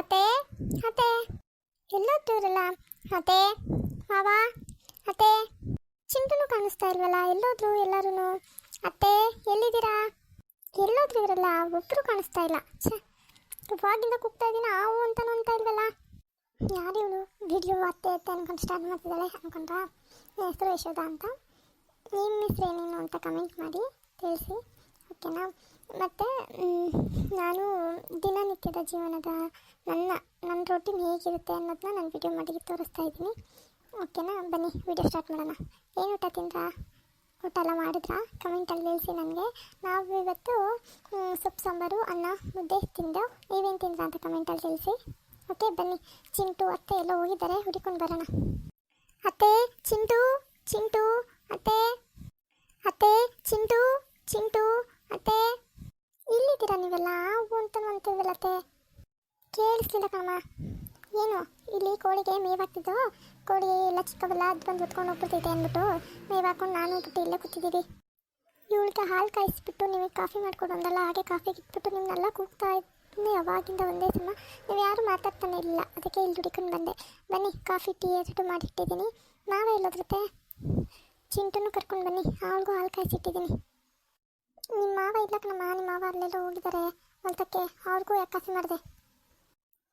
ಅತ್ತೆ ಅತ್ತೆ. ಎಲ್ಲೋದ್ರಲ್ಲ ಅತ್ತೆ ಮಾವ, ಅತ್ತೆ. ಚಿಂಟುನು ಕಾಣಿಸ್ತಾ ಇಲ್ವಲ್ಲ, ಎಲ್ಲೋದ್ರು ಎಲ್ಲರೂ ಅತ್ತೆ, ಎಲ್ಲಿದ್ದೀರಾ? ಎಲ್ಲೋದ್ರು ಇರಲ್ಲ ಒಬ್ಬರು ಕಾಣಿಸ್ತಾ ಇಲ್ಲ. ಛೇ ಕೂಗ್ತಾ ಇದ್ದೀನಿ ಆವು ಅಂತ ನೋಡ್ತಾ ಇಲ್ವಲ್ಲ? ಯಾರು ಇವಳು ವಿಡಿಯೋ ಅತ್ತೆ ಅತ್ತೆ ಅನ್ಕೊಂಡು ಸ್ಟಾರ್ಟ್ ಮಾಡ್ತಿದ್ದಾಳೆ, ಅನ್ಕೊಂಡ್ರ? ಹೆಸರು ಯಶೋಧ ಅಂತ. ನಿಮ್ಮ ಹೆಸರು ಏನೇನು ಅಂತ ಕಮೆಂಟ್ ಮಾಡಿ, ತಿಳಿಸಿ. ಓಕೆನಾ ಮತ್ತು ನಾನು ದಿನನಿತ್ಯದ ಜೀವನದ ನನ್ನ ನನ್ನ ರೂಟೀನ್ ಹೇಗಿರುತ್ತೆ ಅನ್ನೋದನ್ನ ನಾನು ವಿಡಿಯೋ ಮಾಡಿ ತೋರಿಸ್ತಾ ಇದ್ದೀನಿ. ಓಕೆನಾ ಬನ್ನಿ ವಿಡಿಯೋ ಸ್ಟಾರ್ಟ್ ಮಾಡೋಣ. ಏನು ಊಟ ತಿಂದ್ರಾ? ಊಟ ಎಲ್ಲ ಮಾಡಿದ್ರಾ? ಕಮೆಂಟಲ್ಲಿ ತಿಳಿಸಿ ನನಗೆ. ನಾವು ಇವತ್ತು ಸೊಪ್ಪು, ಸಾಂಬಾರು, ಅನ್ನ, ಮುದ್ದೆ ತಿಂದು, ನೀವೇನು ತಿಂದ್ರಾ ಅಂತ ಕಮೆಂಟಲ್ಲಿ ತಿಳಿಸಿ ಓಕೆ ಬನ್ನಿ. ಚಿಂಟು, ಅತ್ತೆ ಎಲ್ಲ ಹೋಗಿದ್ದಾರೆ. ಹುಡುಕೊಂಡು ಬರೋಣ. ಅತ್ತೆ, ಚಿಂಟು ಚಿಂಟು ಅತ್ತೆ ಇಲ್ಲಿದ್ದೀರಾ ನೀವೆಲ್ಲ? ಹೂ ಅಂತ ಅಂತೀವಲ್ಲ ಅತ್ತೆ ಕೇಳಿಸ್ಲಿಲ್ಲ ಕಣಮ್ಮ. ಏನು, ಇಲ್ಲಿ ಕೋಳಿಗೆ ಮೇವಾಕ್ತಿದ್ದು ಕೋಳಿ ಎಲ್ಲ ಚಿಕ್ಕವೆಲ್ಲ ಅದು ಬಂದು ಹೊತ್ಕೊಂಡು ಹೋಗ್ಬಿಡ್ತೈತೆ ಅಂದ್ಬಿಟ್ಟು ಮೇವಾಕೊಂಡು ನಾನು ಹೋಗ್ಬಿಟ್ಟು ಇಲ್ಲೇ ಕೂತಿದ್ದೀವಿ ಇವಳಿಗೆ ಹಾಲು ಕಾಯಿಸ್ಬಿಟ್ಟು ನಿಮಗೆ ಕಾಫಿ ಮಾಡ್ಕೊಡು ಅಂದಲ್ಲ ಹಾಗೆ ಕಾಫಿ ಇಟ್ಬಿಟ್ಟು ನಿಮ್ಮನ್ನೆಲ್ಲ ಕೂಗ್ತಾ ಇದ್ದೀನಿ ಅವಾಗಿಂದ ಒಂದೇ ಸಮ. ನೀವು ಯಾರು ಮಾತಾಡ್ತಾನೆ ಇಲ್ಲ. ಅದಕ್ಕೆ ಇಲ್ಲಿ ದುಡಿಕೊಂಡು ಬಂದೆ. ಬನ್ನಿ, ಕಾಫಿ, ಟೀ ಎರಡು ಮಾಡಿಟ್ಟಿದ್ದೀನಿ ನಾವೇ ಇಲ್ಲೋದ್ರತೆ ಚಿಂಟನೂ ಕರ್ಕೊಂಡು ಬನ್ನಿ. ಅವಳಿಗೂ ಹಾಲು ಕಾಯಿಸಿಟ್ಟಿದ್ದೀನಿ. ನಿಮ್ಮ ಮಾವ ಇಲ್ಲ ಕಣಮ್ಮ ನಿಮ್ಮ ಮಾವ ಅಲ್ಲೆಲ್ಲ ಹೋಗಿದ್ದಾರೆ ಹೊಲ್ತಕ್ಕೆ ಅವ್ರಿಗೂ ಕಾಫಿ ಮಾಡಿದೆ?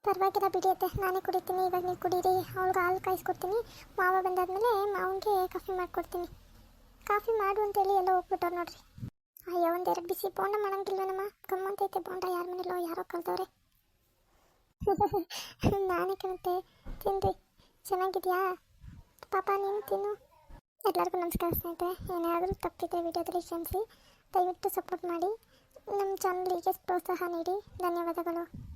ಪರವಾಗಿಲ್ಲ ಬಿಡಿಯತ್ತೆ ನಾನೇ ಕುಡಿತೀನಿ, ಇವಾಗ ನೀವು ಕುಡೀರಿ, ಅವ್ಳಿಗೆ ಹಾಲು ಕಾಯಿಸ್ಕೊಡ್ತೀನಿ. ಮಾವ ಬಂದಾದ್ಮೇಲೆ ಮಾವನಿಗೆ ಕಾಫಿ ಮಾಡಿಕೊಡ್ತೀನಿ. ಕಾಫಿ ಮಾಡು ಅಂತೇಳಿ ಎಲ್ಲ ಹೋಗ್ಬಿಟ್ಟವ್ರು ನೋಡ್ರಿ. ಅಯ್ಯೋ ಒಂದೆರಡು ಬಿಸಿ ಬೋಂಡ ಅಂತ ಗಮ್ಮಂತೈತೆ ಬೋಂಡ, ಯಾರ ಮನೇಲೋ ಯಾರೋ ಕಲ್ತವ್ರೆ ನಾನೇ ಕಣತೆ ತಿನ್ರಿ. ಚೆನ್ನಾಗಿದೆಯಾ? ಪಾಪ ನೀನು ತಿನ್ನು. ಎಲ್ಲರಿಗೂ ನಮಸ್ಕಾರ ಸ್ನೇಹಿತರೆ, ಏನಾದರೂ ತಪ್ಪಿದ್ರೆ ವಿಡಿಯೋದಲ್ಲಿ ಕ್ಷಮಿಸಿ. ದಯವಿಟ್ಟು ಸಪೋರ್ಟ್ ಮಾಡಿ. ನಮ್ಮ ಚಾನಲ್ಗೆ ಪ್ರೋತ್ಸಾಹ ನೀಡಿ. ಧನ್ಯವಾದಗಳು.